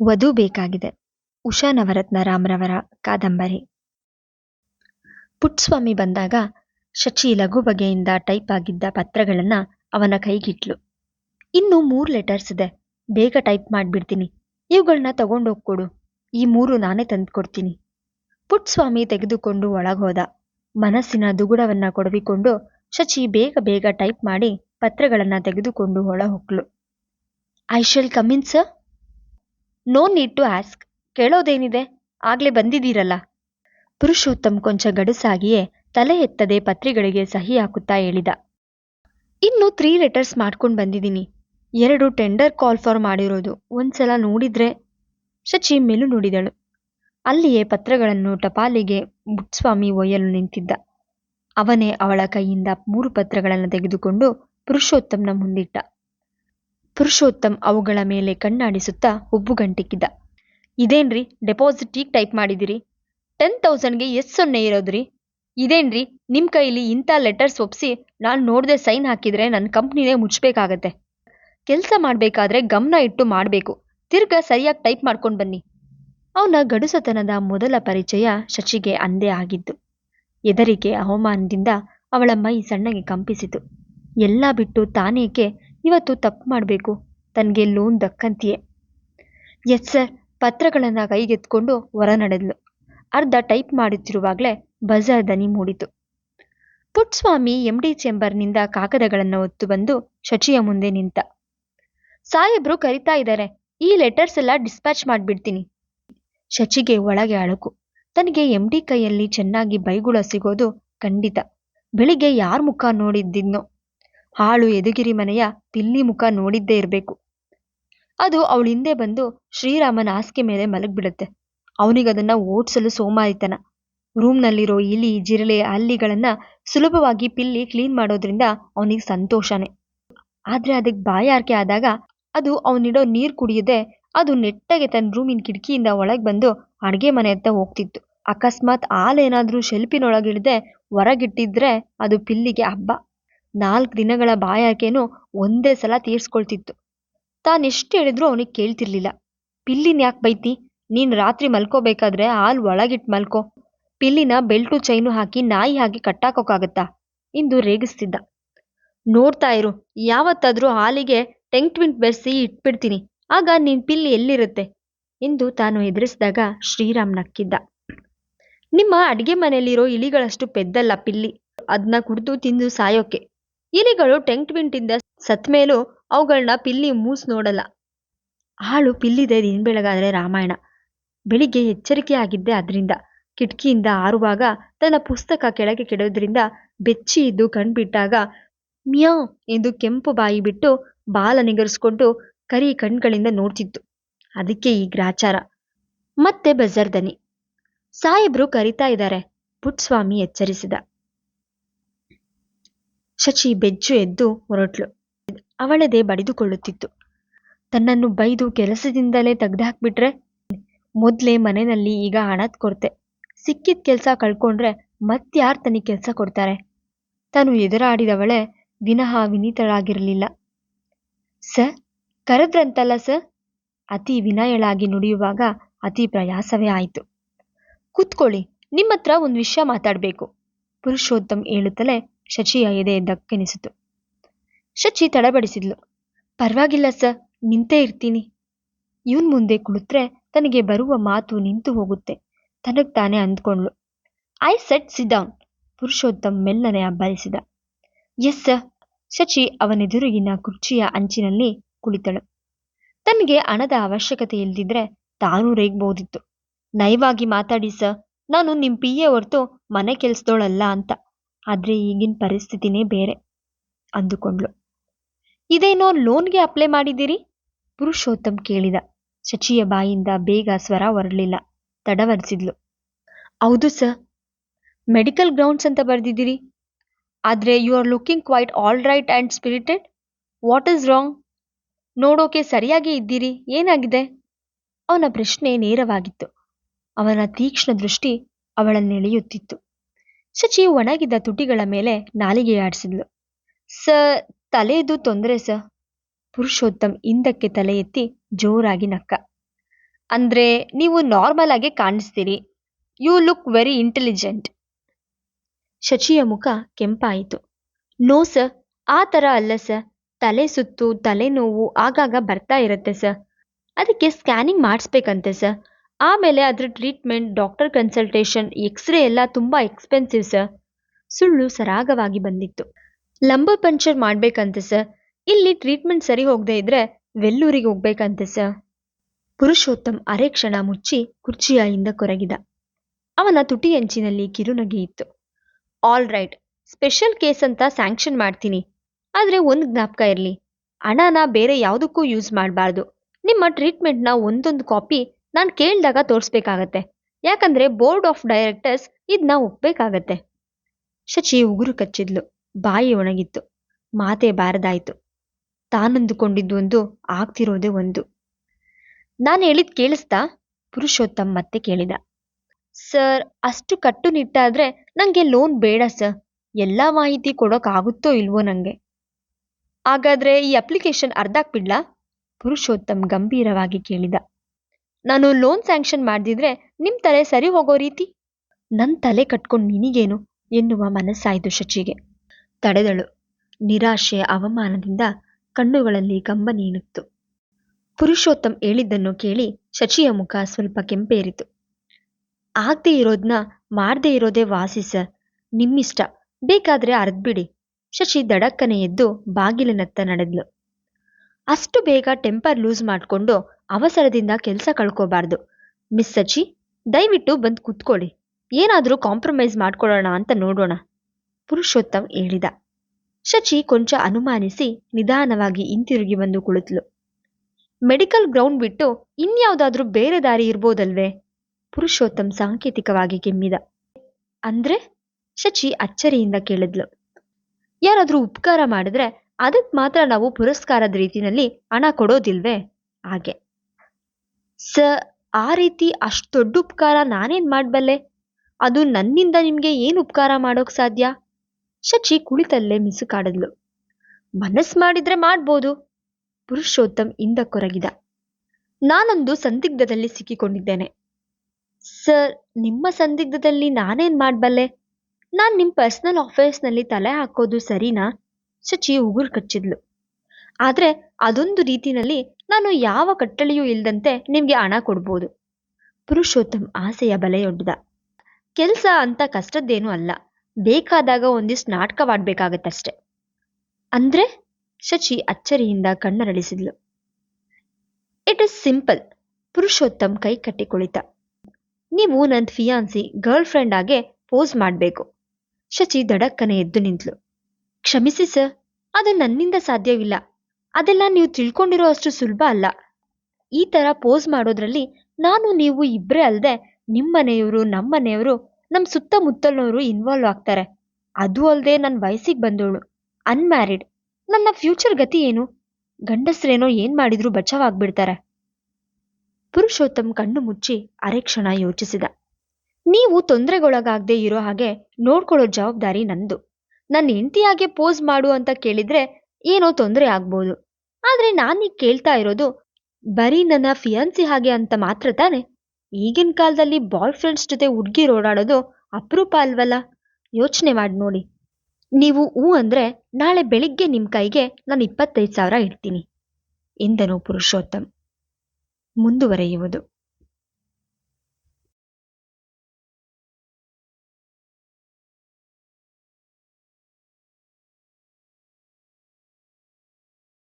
ವಧು ಬೇಕಾಗಿದೆ. ಉಷಾ ನವರತ್ನ ರಾಮ್ರವರ ಕಾದಂಬರಿ. ಪುಟ್ಸ್ವಾಮಿ ಬಂದಾಗ ಶಚಿ ಲಘು ಬಗೆಯಿಂದ ಟೈಪ್ ಆಗಿದ್ದ ಪತ್ರಗಳನ್ನ ಅವನ ಕೈಗಿಟ್ಲು. ಇನ್ನು ಮೂರು ಲೆಟರ್ಸ್ ಇದೆ. ಬೇಗ ಟೈಪ್ ಮಾಡಿಬಿಡ್ತೀನಿ. ಇವುಗಳನ್ನ ತಗೊಂಡೋಗ್ಕೊಡು ಈ ಮೂರು ನಾನೇ ತಂದ್ಕೊಡ್ತೀನಿ. ಪುಟ್ಸ್ವಾಮಿ ತೆಗೆದುಕೊಂಡು ಒಳಗೋದ ಮನಸ್ಸಿನ ದುಗುಡವನ್ನ ಕೊಡವಿಕೊಂಡು ಶಚಿ ಬೇಗ ಬೇಗ ಟೈಪ್ ಮಾಡಿ ಪತ್ರಗಳನ್ನ ತೆಗೆದುಕೊಂಡು ಒಳ ಹೊಕ್ಳು I shall come in sir? No need to ask ಕೇಳೋದೇನಿದೆ? ಆಗ್ಲೇ ಬಂದಿದ್ದೀರಲ್ಲ? ಪುರುಷೋತ್ತಮ್ ಕೊಂಚ ಗಡುಸಾಗಿಯೇ ತಲೆ ಎತ್ತದೆ ಪತ್ರಿಗಳಿಗೆ ಸಹಿ ಹಾಕುತ್ತಾ ಹೇಳಿದ. ಇನ್ನು ತ್ರೀ ಲೆಟರ್ಸ್ ಮಾಡ್ಕೊಂಡು ಬಂದಿದ್ದೀನಿ. ಎರಡು ಟೆಂಡರ್ ಕಾಲ್ ಫಾರ್ ಮಾಡಿರೋದು. ಒಂದ್ಸಲ ನೋಡಿದ್ರೆ ಶಚಿ ಮೆಲು ನೋಡಿದಳು. ಅಲ್ಲಿಯೇ ಪತ್ರಗಳನ್ನು ಟಪಾಲಿಗೆ ಬುಟ್ಸ್ವಾಮಿ ಒಯ್ಯಲು ನಿಂತಿದ್ದ. ಅವನೇ ಅವಳ ಕೈಯಿಂದ ಮೂರು ಪತ್ರಗಳನ್ನು ತೆಗೆದುಕೊಂಡು ಪುರುಷೋತ್ತಮ್ನ ಮುಂದಿಟ್ಟ. ಪುರುಷೋತ್ತಮ್ ಅವುಗಳ ಮೇಲೆ ಕಣ್ಣಾಡಿಸುತ್ತಾ ಹುಬ್ಬುಗಂಟಿಕ್ಕಿದ ಇದೇನ್ರಿ ಡೆಪಾಸಿಟ್ ಈಗ ಟೈಪ್ ಮಾಡಿದಿರಿ? ಟೆನ್ ತೌಸಂಡ್ಗೆ ಎಷ್ಟು ಸೊನ್ನೆ ಇರೋದ್ರಿ? ಇದೇನ್ರಿ ನಿಮ್ಮ ಕೈಲಿ ಇಂಥ ಲೆಟರ್ಸ್ ಒಪ್ಸಿ ನಾನು ನೋಡದೆ ಸೈನ್ ಹಾಕಿದ್ರೆ ನನ್ನ ಕಂಪ್ನಿನೇ ಮುಚ್ಚಬೇಕಾಗತ್ತೆ ಕೆಲಸ ಮಾಡಬೇಕಾದ್ರೆ ಗಮನ ಇಟ್ಟು ಮಾಡಬೇಕು. ತಿರ್ಗ ಸರಿಯಾಗಿ ಟೈಪ್ ಮಾಡ್ಕೊಂಡು ಬನ್ನಿ. ಅವನ ಗಡುಸತನದ ಮೊದಲ ಪರಿಚಯ ಶಚಿಗೆ ಅಂದೇ ಆಗಿದ್ದು. ಎದರಿಗೆ ಅವಮಾನದಿಂದ ಅವಳ ಮೈ ಸಣ್ಣಗೆ ಕಂಪಿಸಿತು. ಎಲ್ಲ ಬಿಟ್ಟು ತಾನೇಕೆ ಇವತ್ತು ತಪ್ಪು ಮಾಡಬೇಕು. ತನಗೆ ಲೋನ್ ದಕ್ಕಂತಿಯೇ. ಎಸ್ ಸರ್, ಪತ್ರಗಳನ್ನು ಕೈಗೆತ್ಕೊಂಡು ಹೊರ ನಡೆದ್ಲು. ಅರ್ಧ ಟೈಪ್ ಮಾಡುತ್ತಿರುವಾಗಲೇ ಬಜಾರ್ ದನಿ ಮೂಡಿತು. ಪುಟ್ಸ್ವಾಮಿ ಎಂ ಡಿ ಚೇಂಬರ್ನಿಂದ ಕಾಗದಗಳನ್ನು ಹೊತ್ತು ಬಂದು ಶಚಿಯ ಮುಂದೆ ನಿಂತ. ಸಾಹೇಬ್ರು ಕರಿತಾ ಇದ್ದಾರೆ ಈ ಲೆಟರ್ಸ್ ಎಲ್ಲ ಡಿಸ್ಪ್ಯಾಚ್ ಮಾಡಿಬಿಡ್ತೀನಿ. ಶಚಿಗೆ ಒಳಗೆ ಅಳಕು. ತನಗೆ ಎಂ ಡಿ ಕೈಯಲ್ಲಿ ಚೆನ್ನಾಗಿ ಬೈಗುಳ ಸಿಗೋದು ಖಂಡಿತ. ಬೆಳಿಗ್ಗೆ ಯಾರ ಮುಖ ನೋಡಿದ್ದಿದ್ನೋ. ಹಾಳು ಎದುಗಿರಿ ಮನೆಯ ಪಿಲ್ಲಿ ಮುಖ ನೋಡಿದ್ದೇ ಇರಬೇಕು. ಅದು ಅವಳ ಹಿಂದೆ ಬಂದು ಶ್ರೀರಾಮನ ಹಾಸಿಗೆ ಮೇಲೆ ಮಲಗ್ಬಿಡುತ್ತೆ. ಅವನಿಗದನ್ನ ಓಡಿಸಲು ಸೋಮಾರಿತನ. ರೂಮ್ನಲ್ಲಿರೋ ಇಲಿ, ಜಿರಳೆ, ಹಲ್ಲಿಗಳನ್ನ ಸುಲಭವಾಗಿ ಪಿಲ್ಲಿ ಕ್ಲೀನ್ ಮಾಡೋದ್ರಿಂದ ಅವನಿಗೆ ಸಂತೋಷನೇ. ಆದ್ರೆ ಅದಕ್ಕೆ ಬಾಯಾರಿಕೆ ಆದಾಗ ಅದು ಅವನಿಡೋ ನೀರು ಕುಡಿಯದೆ ಅದು ನೆಟ್ಟಗೆ ತನ್ನ ರೂಮಿನ ಕಿಟಕಿಯಿಂದ ಒಳಗೆ ಬಂದು ಅಡುಗೆ ಮನೆ ಹತ್ತ ಹೋಗ್ತಿತ್ತು. ಅಕಸ್ಮಾತ್ ಹಾಲೇನಾದ್ರೂ ಶೆಲ್ಪಿನೊಳಗಿಡದೆ ಹೊರಗಿಟ್ಟಿದ್ರೆ ಅದು ಪಿಲ್ಲಿಗೆ ಹಬ್ಬ. ನಾಲ್ಕು ದಿನಗಳ ಬಾಯಾಕೆನೂ ಒಂದೇ ಸಲ ತೀರ್ಸ್ಕೊಳ್ತಿತ್ತು. ತಾನೆಷ್ಟು ಹೇಳಿದ್ರೂ ಅವನಿಗೆ ಕೇಳ್ತಿರ್ಲಿಲ್ಲ. ಪಿಲ್ಲಿನ ಯಾಕೆ ಬೈತಿ? ನೀನು ರಾತ್ರಿ ಮಲ್ಕೋಬೇಕಾದ್ರೆ ಹಾಲು ಒಳಗಿಟ್ಟು ಮಲ್ಕೋ. ಪಿಲ್ಲಿನ ಬೆಲ್ಟು ಚೈನು ಹಾಕಿ ನಾಯಿ ಹಾಕಿ ಕಟ್ಟಾಕೋಕ್ಕಾಗತ್ತಾ ಎಂದು ರೇಗಿಸ್ತಿದ್ದ. ನೋಡ್ತಾ ಇರು, ಯಾವತ್ತಾದ್ರೂ ಹಾಲಿಗೆ ಟೆಂಕ್ ಟ್ವಿಂಟ್ ಬೆರೆಸಿ ಇಟ್ಬಿಡ್ತೀನಿ. ಆಗ ನಿನ್ ಪಿಲ್ಲಿ ಎಲ್ಲಿರುತ್ತೆ? ಎಂದು ತಾನು ಎದುರಿಸಿದಾಗ ಶ್ರೀರಾಮ್ ನಕ್ಕಿದ್ದ. ನಿಮ್ಮ ಅಡಿಗೆ ಮನೆಯಲ್ಲಿರೋ ಇಲಿಗಳಷ್ಟು ಪೆದ್ದಲ್ಲ ಪಿಲ್ಲಿ. ಅದನ್ನ ಕುಡಿದು ತಿಂದು ಸಾಯೋಕೆ. ಇಲಿಗಳು ಟೆಂಟ್ ಬಿಂಟಿಂದ ಸತ್ ಮೇಲೂ ಅವುಗಳನ್ನ ಪಿಲ್ಲಿ ಮೂಸ್ ನೋಡಲ್ಲ. ಆಳು ಪಿಲ್ಲಿದೆ ದಿನ ಬೆಳಗಾದ್ರೆ ರಾಮಾಯಣ. ಬೆಳಿಗ್ಗೆ ಎಚ್ಚರಿಕೆ ಆಗಿದ್ದೆ ಅದರಿಂದ. ಕಿಟಕಿಯಿಂದ ಆರುವಾಗ ತನ್ನ ಪುಸ್ತಕ ಕೆಳಗೆ ಕೆಡೋದ್ರಿಂದ ಬೆಚ್ಚಿ ಇದ್ದು ಕಣ್ಬಿಟ್ಟಾಗ ಮ್ಯಾ ಎಂದು ಕೆಂಪು ಬಾಯಿ ಬಿಟ್ಟು ಬಾಲ ನಿಗರಿಸ್ಕೊಂಡು ಕರಿ ಕಣ್ಗಳಿಂದ ನೋಡ್ತಿತ್ತು. ಅದಕ್ಕೆ ಈ ಗ್ರಾಚಾರ. ಮತ್ತೆ ಬಜರ್ದನಿ ಸಾಹೇಬ್ರು ಕರಿತಾ ಇದ್ದಾರೆ. ಪುಟ್ಸ್ವಾಮಿ ಎಚ್ಚರಿಸಿದ. ಶಚಿ ಬೆಜ್ಜು ಎದ್ದು ಹೊರಟ್ಲು. ಅವಳದೇ ಬಡಿದುಕೊಳ್ಳುತ್ತಿತ್ತು. ತನ್ನನ್ನು ಬೈದು ಕೆಲಸದಿಂದಲೇ ತೆಗ್ದುಹಾಕ್ಬಿಟ್ರೆ ಮೊದ್ಲೇ ಮನೆಯಲ್ಲಿ ಈಗ ಹಣದ ಕೊರತೆ ಸಿಕ್ಕಿದ ಕೆಲಸ ಕಳ್ಕೊಂಡ್ರೆ ಮತ್ಯಾರ್ ತನಿಗ್ ಕೆಲಸ ಕೊಡ್ತಾರೆ. ತಾನು ಎದುರಾಡಿದವಳೆ ವಿನಃ ವಿನೀತಳಾಗಿರಲಿಲ್ಲ. ಸರ್ ಕರೆದ್ರಂತಲ್ಲ ಸರ್ ಅತಿ ವಿನಯಳಾಗಿ ನುಡಿಯುವಾಗ ಅತಿ ಪ್ರಯಾಸವೇ ಆಯಿತು. ಕೂತ್ಕೊಳ್ಳಿ, ನಿಮ್ಮತ್ರ ಒಂದು ವಿಷಯ ಮಾತಾಡಬೇಕು. ಪುರುಷೋತ್ತಮ್ ಹೇಳುತ್ತಲೇ ಶಚಿಯ ಎದೆ ದಕ್ಕೆನಿಸಿತು. ಶಚಿ ತಡಬಡಿಸಿದ್ಲು. ಪರವಾಗಿಲ್ಲ ಸರ್, ನಿಂತೇ ಇರ್ತೀನಿ. ಇವನ್ ಮುಂದೆ ಕುಳಿತ್ರೆ ತನಗೆ ಬರುವ ಮಾತು ನಿಂತು ಹೋಗುತ್ತೆ. ತನಗ್ ತಾನೇ ಅಂದ್ಕೊಂಡ್ಲು I said sit down Purushottam ಮೆಲ್ಲನೆ ಅಬ್ಬರಿಸಿದ ಎಸ್ ಸರ್. ಶಚಿ ಅವನೆದುರಿಗಿನ ಕುರ್ಚಿಯ ಅಂಚಿನಲ್ಲಿ ಕುಳಿತಳು. ತನಗೆ ಹಣದ ಅವಶ್ಯಕತೆ ಇಲ್ದಿದ್ರೆ ತಾನೂ ರೇಗ್ಬೋದಿತ್ತು. ನಯವಾಗಿ ಮಾತಾಡಿ ಸರ್, ನಾನು ನಿಮ್ಮ ಪಿ ಎ ಹೊರತು ಮನೆ ಕೆಲ್ಸದೋಳಲ್ಲ ಅಂತ. ಆದ್ರೆ ಈಗಿನ ಪರಿಸ್ಥಿತಿನೇ ಬೇರೆ ಅಂದುಕೊಂಡ್ಳು ಇದೇನೋ ಲೋನ್ಗೆ ಅಪ್ಲೈ ಮಾಡಿದ್ದೀರಿ? ಪುರುಷೋತ್ತಮ್ ಕೇಳಿದ. ಶಚಿಯ ಬಾಯಿಂದ ಬೇಗ ಸ್ವರ ಹೊರಲಿಲ್ಲ. ತಡವರಿಸಿದ್ಲು. ಹೌದು ಸರ್. ಮೆಡಿಕಲ್ ಗ್ರೌಂಡ್ಸ್ ಅಂತ ಬರೆದಿದ್ದೀರಿ. ಆದರೆ you are looking quite all right and spirited what is wrong ನೋಡೋಕೆ ಸರಿಯಾಗಿ ಇದ್ದೀರಿ. ಏನಾಗಿದೆ? ಅವನ ಪ್ರಶ್ನೆ ನೇರವಾಗಿತ್ತು. ಅವನ ತೀಕ್ಷ್ಣ ದೃಷ್ಟಿ ಅವಳನ್ನೆಳೆಯುತ್ತಿತ್ತು. ಶಚಿ ಒಣಗಿದ ತುಟಿಗಳ ಮೇಲೆ ನಾಲಿಗೆಯಾಡಿಸಿದ್ಲು ಸ ತಲೆದು ತೊಂದರೆ ಸ ಪುರುಷೋತ್ತಮ್ ಹಿಂದಕ್ಕೆ ತಲೆ ಎತ್ತಿ ಜೋರಾಗಿ ನಕ್ಕ. ಅಂದ್ರೆ ನೀವು ನಾರ್ಮಲ್ ಆಗಿ ಕಾಣಿಸ್ತೀರಿ. You look very intelligent. ಶಚಿಯ ಮುಖ ಕೆಂಪಾಯಿತು. No, sir. ಆ ಥರ ಅಲ್ಲ, ಸರ್. ತಲೆ ಸುತ್ತು, ತಲೆನೋವು ಆಗಾಗ ಬರ್ತಾ ಇರುತ್ತೆ, ಸರ್. ಅದಕ್ಕೆ ಸ್ಕ್ಯಾನಿಂಗ್ ಮಾಡಿಸ್ಬೇಕಂತೆ, ಸರ್. ಆಮೇಲೆ ಅದ್ರ ಟ್ರೀಟ್ಮೆಂಟ್ ಡಾಕ್ಟರ್ ಕನ್ಸಲ್ಟೇಷನ್ ಎಕ್ಸ್ರೇ ಎಲ್ಲ ತುಂಬ ಎಕ್ಸ್ಪೆನ್ಸಿವ್ ಸರ್ ಸುಳ್ಳು ಸರಾಗವಾಗಿ ಬಂದಿತ್ತು. ಲಂಬ ಪಂಚರ್ ಮಾಡ್ಬೇಕಂತೆ ಸರ್ ಇಲ್ಲಿ ಟ್ರೀಟ್ಮೆಂಟ್ ಸರಿ ಹೋಗದೆ ಇದ್ರೆ ವೆಲ್ಲೂರಿಗೆ ಹೋಗ್ಬೇಕಂತೆ ಸರ್ ಪುರುಷೋತ್ತಮ್ ಅರೆ ಕ್ಷಣ ಮುಚ್ಚಿ ಕುರ್ಚಿಯ ಹಿಂದ ಕೊರಗಿದ. ಅವನ ತುಟಿ ಅಂಚಿನಲ್ಲಿ ಕಿರುನಗೆಯಿತ್ತು ಆಲ್ ರೈಟ್ ಸ್ಪೆಷಲ್ ಕೇಸ್ ಅಂತ ಸ್ಯಾಂಕ್ಷನ್ ಮಾಡ್ತೀನಿ. ಆದರೆ ಒಂದು ಜ್ಞಾಪಕ ಇರಲಿ. ಹಣನ ಬೇರೆ ಯಾವುದಕ್ಕೂ ಯೂಸ್ ಮಾಡಬಾರ್ದು. ನಿಮ್ಮ ಟ್ರೀಟ್ಮೆಂಟ್ನ ಒಂದೊಂದು ಕಾಪಿ ನಾನು ಕೇಳಿದಾಗ ತೋರಿಸ್ಬೇಕಾಗತ್ತೆ. ಯಾಕಂದ್ರೆ ಬೋರ್ಡ್ ಆಫ್ ಡೈರೆಕ್ಟರ್ಸ್ ಇದನ್ನ ಒಪ್ಪಬೇಕಾಗತ್ತೆ ಶಚಿ ಉಗುರು ಕಚ್ಚಿದ್ಲು. ಬಾಯಿ ಒಣಗಿತ್ತು. ಮಾತೇ ಬಾರದಾಯ್ತು. ತಾನಂದುಕೊಂಡಿದ್ದು ಒಂದು, ಆಗ್ತಿರೋದೇ ಒಂದು. ನಾನು ಹೇಳಿದ್ ಕೇಳಿಸ್ತಾ? ಪುರುಷೋತ್ತಮ್ ಮತ್ತೆ ಕೇಳಿದ. ಸರ್, ಅಷ್ಟು ಕಟ್ಟುನಿಟ್ಟಾದ್ರೆ ನಂಗೆ ಲೋನ್ ಬೇಡ ಸರ್. ಎಲ್ಲ ಮಾಹಿತಿ ಕೊಡೋಕ್ಕಾಗುತ್ತೋ ಇಲ್ವೋ ನಂಗೆ. ಹಾಗಾದ್ರೆ ಈ ಅಪ್ಲಿಕೇಶನ್ ಅರ್ಧಾಕ್ಬಿಡ್ಲಾ ಪುರುಷೋತ್ತಮ್ ಗಂಭೀರವಾಗಿ ಕೇಳಿದ. ನಾನು ಲೋನ್ ಸ್ಯಾಂಕ್ಷನ್ ಮಾಡಿದ್ರೆ ನಿಮ್ ತಲೆ ಸರಿ ಹೋಗೋ ರೀತಿ? ನನ್ ತಲೆ ಕಟ್ಕೊಂಡು ನಿನಗೇನು? ಎನ್ನುವ ಮನಸ್ಸಾಯಿತು ಶಚಿಗೆ. ತಡೆದಳು. ನಿರಾಶೆ ಅವಮಾನದಿಂದ ಕಣ್ಣುಗಳಲ್ಲಿ ಕಂಬನಿ ಇಣುಕ್ತು ಪುರುಷೋತ್ತಮ್ ಹೇಳಿದ್ದನ್ನು ಕೇಳಿ ಶಚಿಯ ಮುಖ ಸ್ವಲ್ಪ ಕೆಂಪೇರಿತು. ಆಗದೆ ಇರೋದ್ನ ಮಾಡದೇ ಇರೋದೇ ವಾಸಿ ಸರ್ ನಿಮ್ಮಿಷ್ಟ. ಬೇಕಾದ್ರೆ ಅರ್ದ್ಬಿಡಿ ಶಶಿ ದಡಕ್ಕನೆ ಎದ್ದು ಬಾಗಿಲಿನತ್ತ ನಡೆದ್ಲು. ಅಷ್ಟು ಬೇಗ ಟೆಂಪರ್ ಲೂಸ್ ಮಾಡ್ಕೊಂಡು ಅವಸರದಿಂದ ಕೆಲಸ ಕಳ್ಕೋಬಾರ್ದು. ಮಿಸ್ ಸಚಿ ದಯವಿಟ್ಟು ಬಂದು ಕೂತ್ಕೊಳ್ಳಿ. ಏನಾದರೂ ಕಾಂಪ್ರಮೈಸ್ ಮಾಡ್ಕೊಳ್ಳೋಣ ಅಂತ ನೋಡೋಣ. ಪುರುಷೋತ್ತಮ್ ಹೇಳಿದ. ಶಚಿ ಕೊಂಚ ಅನುಮಾನಿಸಿ ನಿಧಾನವಾಗಿ ಹಿಂತಿರುಗಿ ಬಂದು ಕುಳಿತಳು ಮೆಡಿಕಲ್ ಗ್ರೌಂಡ್ ಬಿಟ್ಟು ಇನ್ಯಾವುದಾದ್ರೂ ಬೇರೆ ದಾರಿ ಇರ್ಬೋದಲ್ವೇ? ಪುರುಷೋತ್ತಮ್ ಸಾಂಕೇತಿಕವಾಗಿ ಕೆಮ್ಮಿದ. ಅಂದ್ರೆ? ಶಚಿ ಅಚ್ಚರಿಯಿಂದ ಕೇಳಿದ್ಲು. ಯಾರಾದ್ರೂ ಉಪಕಾರ ಮಾಡಿದ್ರೆ ಅದಕ್ಕೆ ಮಾತ್ರ ನಾವು ಪುರಸ್ಕಾರದ ರೀತಿಯಲ್ಲಿ ಹಣ ಕೊಡೋದಿಲ್ವೇ? ಹಾಗೆ. ಸ, ಆ ರೀತಿ ಅಷ್ಟು ದೊಡ್ಡ ಉಪಕಾರ ನಾನೇನ್ ಮಾಡ್ಬಲ್ಲೆ ಅದು ನನ್ನಿಂದ ನಿಮ್ಗೆ ಏನ್ ಉಪಕಾರ ಮಾಡೋಕ್ ಸಾಧ್ಯ? ಶಚಿ ಕುಳಿತಲ್ಲೇ ಮಿಸುಕಾಡದ್ಲು ಮನಸ್ಸು ಮಾಡಿದ್ರೆ ಮಾಡ್ಬೋದು. ಪುರುಷೋತ್ತಮ್ ಇಂದ ಕೊರಗಿದ ನಾನೊಂದು ಸಂದಿಗ್ಧದಲ್ಲಿ ಸಿಕ್ಕಿಕೊಂಡಿದ್ದೇನೆ. ಸರ್, ನಿಮ್ಮ ಸಂದಿಗ್ಧದಲ್ಲಿ ನಾನೇನ್ ಮಾಡ್ಬಲ್ಲೆ ನಾನ್ ನಿಮ್ ಪರ್ಸನಲ್ ಆಫೀಸ್ನಲ್ಲಿ ತಲೆ ಹಾಕೋದು ಸರಿನಾ? ಶಚಿ ಉಗುರು ಕಚ್ಚಿದ್ಲು. ಆದ್ರೆ ಅದೊಂದು ರೀತಿನಲ್ಲಿ ನಾನು ಯಾವ ಕಟ್ಟಳೆಯೂ ಇಲ್ಲದಂತೆ ನಿಮ್ಗೆ ಹಣ ಕೊಡ್ಬೋದು. ಪುರುಷೋತ್ತಮ್ ಆಸೆಯ ಬಲೆಯೊಡ್ಡಿದ. ಕೆಲಸ ಅಂತ ಕಷ್ಟದ್ದೇನೂ ಅಲ್ಲ. ಬೇಕಾದಾಗ ಒಂದಿಷ್ಟು ನಾಟಕವಾಡ್ಬೇಕಾಗತ್ತಷ್ಟೆ. ಅಂದ್ರೆ? ಶಚಿ ಅಚ್ಚರಿಯಿಂದ ಕಣ್ಣರಳಿಸಿದ್ಲು. ಇಟ್ ಇಸ್ ಸಿಂಪಲ್ ಪುರುಷೋತ್ತಮ್ ಕೈ ಕಟ್ಟಿಕೊಳಿತ. ನೀವು ನನ್ನ ಫಿಯಾನ್ಸಿ ಗರ್ಲ್ ಫ್ರೆಂಡ್ ಆಗೆ ಪೋಸ್ ಮಾಡಬೇಕು. ಶಚಿ ದಡಕ್ಕನೆ ಎದ್ದು ನಿಂತ್ಲು. ಕ್ಷಮಿಸಿ ಸರ್ ಅದು ನನ್ನಿಂದ ಸಾಧ್ಯವಿಲ್ಲ. ಅದೆಲ್ಲ ನೀವು ತಿಳ್ಕೊಂಡಿರೋ ಅಷ್ಟು ಸುಲಭ ಅಲ್ಲ. ಈ ತರ ಪೋಸ್ ಮಾಡೋದ್ರಲ್ಲಿ ನಾನು, ನೀವು ಇಬ್ಬರೇ ಅಲ್ಲದೆ ನಿಮ್ಮ ಮನೆಯವರು ನಮ್ಮ ಮನೆಯವರು ನಮ್ಮ ಸುತ್ತಮುತ್ತಲಿನವರು ಇನ್ವಾಲ್ವ್ ಆಗ್ತಾರೆ. ಅದು ಅಲ್ಲದೆ ನನ್ನ ವಯಸ್ಸಿಗೆ ಬಂದವಳು ಅನ್ಮ್ಯಾರಿಡ್ ನನ್ನ ಫ್ಯೂಚರ್ ಗತಿ ಏನು? ಗಂಡಸ್ರೇನೋ ಏನ್ ಮಾಡಿದ್ರು ಬಚಾವಾಗ್ಬಿಡ್ತಾರೆ. ಪುರುಷೋತ್ತಮ್ ಕಣ್ಣು ಮುಚ್ಚಿ ಅರೆಕ್ಷಣ ಯೋಚಿಸಿದ. ನೀವು ತೊಂದರೆಗೊಳಗಾಗದೆ ಇರೋ ಹಾಗೆ ನೋಡ್ಕೊಳ್ಳೋ ಜವಾಬ್ದಾರಿ ನಂದು. ನನ್ನ ಹೆಂಡತಿಯಾಗೆ ಪೋಸ್ ಮಾಡು ಅಂತ ಕೇಳಿದ್ರೆ ಏನೋ ತೊಂದರೆ ಆಗ್ಬೋದು. ಆದ್ರೆ ನಾನೀಗ ಕೇಳ್ತಾ ಇರೋದು, ಬರೀ ನನ್ನ ಫಿಯಾನ್ಸಿ ಹಾಗೆ ಅಂತ ಮಾತ್ರ ತಾನೆ? ಈಗಿನ ಕಾಲದಲ್ಲಿ ಬಾಯ್ ಫ್ರೆಂಡ್ಸ್ ಜೊತೆ ಹುಡ್ಗಿ ಓಡಾಡೋದು ಅಪರೂಪ ಅಲ್ವಲ್ಲ? ಯೋಚನೆ ಮಾಡಿ ನೋಡಿ. ನೀವು ಹೂ ಅಂದ್ರೆ ನಾಳೆ ಬೆಳಿಗ್ಗೆ ನಿಮ್ ಕೈಗೆ ನಾನು ಇಪ್ಪತ್ತೈದು ಸಾವಿರ ಇಡ್ತೀನಿ ಎಂದನು ಪುರುಷೋತ್ತಮ್. ಮುಂದುವರೆಯುವುದು.